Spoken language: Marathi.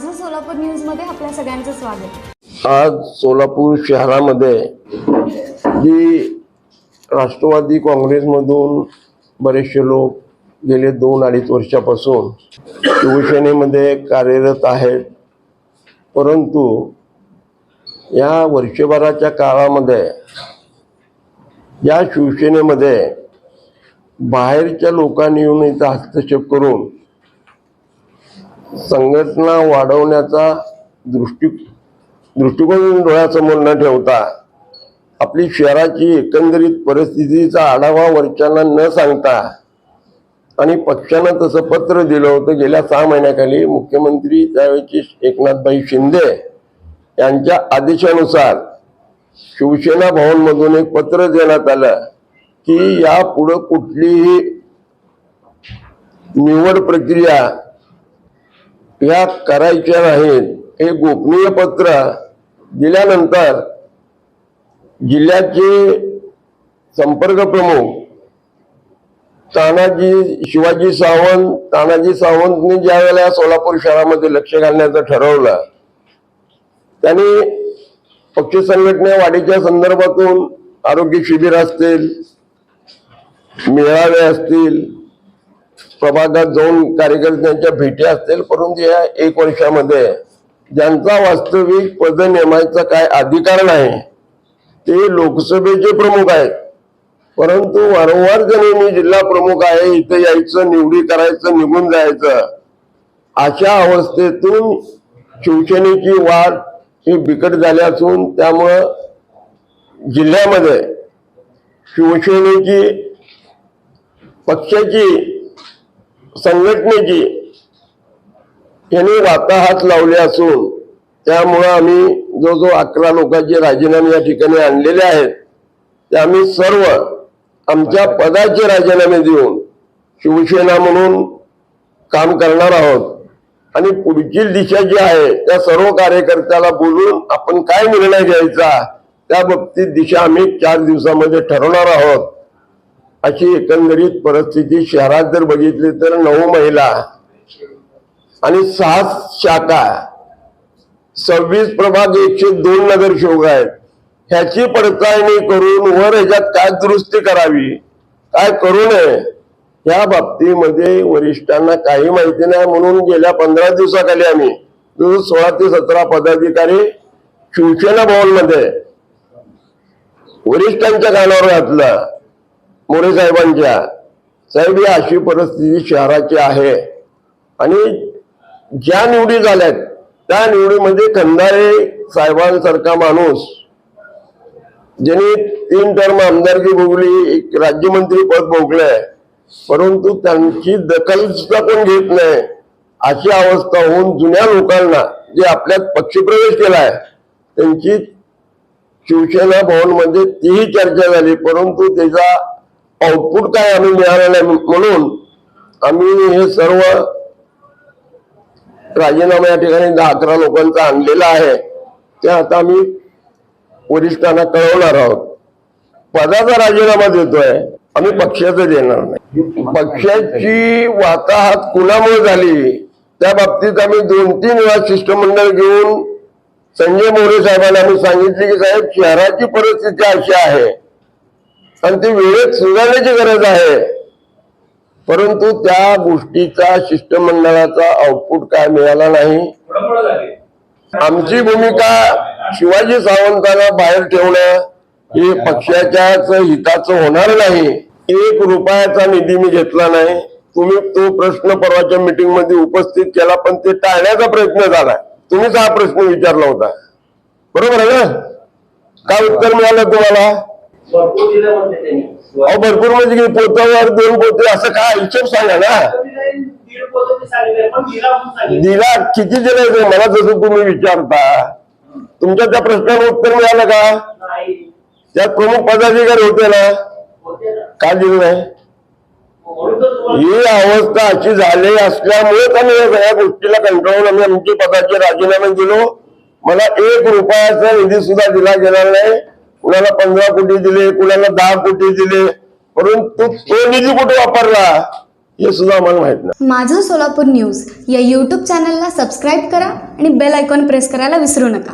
माझं सोलापूर न्यूजमध्ये आपल्या सगळ्यांचं स्वागत. आज सोलापूर शहरामध्ये जी राष्ट्रवादी काँग्रेसमधून बरेचसे लोक गेले दोन अडीच वर्षापासून शिवसेनेमध्ये कार्यरत आहेत. परंतु या वर्षभराच्या काळामध्ये या शिवसेनेमध्ये बाहेरच्या लोकांनी येऊन इथं हस्तक्षेप करून संघटना वाढवण्याचा दृष्टी दृष्टिकोन डोळ्यासमोर न ठेवता आपली शहराची एकंदरीत परिस्थितीचा आढावा वरच्यांना न सांगता आणि पक्षानं तसं पत्र दिलं होतं गेल्या सहा महिन्याखाली. मुख्यमंत्री त्यावेळेचे एकनाथभाई शिंदे यांच्या आदेशानुसार शिवसेना भवनमधून एक पत्र देण्यात आलं की यापुढं कुठलीही निवड प्रक्रिया या करायच्या नाहीत हे गोपनीय पत्र दिल्यानंतर जिल्ह्याचे संपर्क प्रमुख तानाजी शिवाजी सावंत तानाजी सावंतने ज्या वेळेला सोलापूर शहरामध्ये लक्ष घालण्याचं ठरवलं त्यांनी पक्ष संघटना वाढीच्या संदर्भातून आरोग्य शिबिर असतील मेळावे असतील प्रभागात जाऊन कार्यकर्त्यांच्या भेटी असतील परंतु या एक वर्षामध्ये ज्यांचा वास्तविक पद नेमायचा काय अधिकार नाही ते लोकसभेचे प्रमुख आहेत. परंतु वारंवार जणी मी जिल्हा प्रमुख आहे इथं यायचं निवडी करायचं निघून जायचं अशा अवस्थेतून शिवसेनेची वाढ ही बिकट झाली असून त्यामुळं जिल्ह्यामध्ये शिवसेनेची पक्षाची संघटनेची यांनी वाताहात लावले असून त्यामुळं आम्ही जो जो अकरा लोकांचे राजीनामे या ठिकाणी आणलेले आहेत ते आम्ही सर्व आमच्या पदाचे राजीनामे देऊन शिवसेना म्हणून काम करणार आहोत. आणि पुढची दिशा जी आहे त्या सर्व कार्यकर्त्याला बोलून आपण काय निर्णय घ्यायचा त्या बाबतीत दिशा आम्ही चार दिवसामध्ये ठरवणार आहोत. अशी एकंदरीत परिस्थिती शहरात जर बघितली तर नऊ महिला आणि सहा शाखा सव्वीस प्रभाग एकशे दोन नगरसेवक आहेत. ह्याची पडताळणी करून वर ह्याच्यात काय दुरुस्ती करावी काय करू नये या बाबतीमध्ये वरिष्ठांना काही माहिती नाही म्हणून गेल्या पंधरा दिवसाखाली आम्ही सोळा ते सतरा पदाधिकारी शिवसेना भवनमध्ये वरिष्ठांच्या कानावर घातलं. मोरे साहेबांच्या साहेब ही अशी परिस्थिती शहराची आहे. आणि ज्या निवडी झाल्यात त्या निवडीमध्ये म्हणजे खंडारे साहेबांसारखा माणूस ज्यांनी तीन टर्म आमदारकी भोगली एक राज्यमंत्री पद भोगलंय परंतु त्यांची दखल सुद्धा कोण घेत नाही अशी अवस्था होऊन जुन्या लोकांना जे आपल्यात पक्षप्रवेश केलाय त्यांची शिवसेना भवनमध्ये तीही चर्चा झाली परंतु त्याचा आउटपुट काय आम्ही मिळालं नाही म्हणून आम्ही हे सर्व राजीनामा या ठिकाणी दहा अकरा लोकांचा आणलेला आहे. ते आता आम्ही वरिष्ठांना कळवणार आहोत. पदाचा राजीनामा देतोय आम्ही पक्षाचं देणार नाही. पक्षाची वाताहात कुणामुळे झाली? त्या बाबतीत आम्ही दोन तीन वेळा शिष्टमंडळ घेऊन संजय मोरे साहेबांना आम्ही सांगितले की साहेब शहराची परिस्थिती अशी आहे. आणि ती वेळेत सुधारण्याची गरज आहे. परंतु त्या गोष्टीचा शिष्टमंडळाचा आउटपुट काय मिळाला नाही. आमची भूमिका शिवाजी सावंतांना बाहेर ठेवणं हे पक्षाच्याच हिताचं होणार नाही. एक रुपयाचा निधी मी घेतला नाही. तुम्ही तो प्रश्न परवाच्या मीटिंगमध्ये उपस्थित केला पण ते टाळण्याचा प्रयत्न झाला. तुम्हीच हा प्रश्न विचारला होता. बरोबर आहे ना? काय उत्तर मिळालं तुम्हाला? अहो भरपूर म्हणजे की पोतावर दोन पोते असं काय? हिशोब सांगा ना. दिला किती दिले मला जसं तुम्ही विचारता. तुमच्या त्या प्रश्नाला उत्तर मिळालं का? प्रमुख पदाधिकारी होते ना? का दिलं नाही? ही अवस्था अशी झाली असल्यामुळेच आम्ही या सगळ्या गोष्टीला कंटाळून आम्ही आमचे पदाचे राजीनामे दिलो. मला एक रुपयाचा निधी सुद्धा दिला गेला नाही. कुणाला पंधरा कोटी दिले कुणाला दहा कोटी दिले परंतु तो निधी कुठे वापरला? हे सुद्धा आम्हाला माहीत नाही. माझं सोलापूर न्यूज या यूट्यूब चॅनलला सबस्क्राईब करा आणि बेल आयकॉन प्रेस करायला विसरू नका.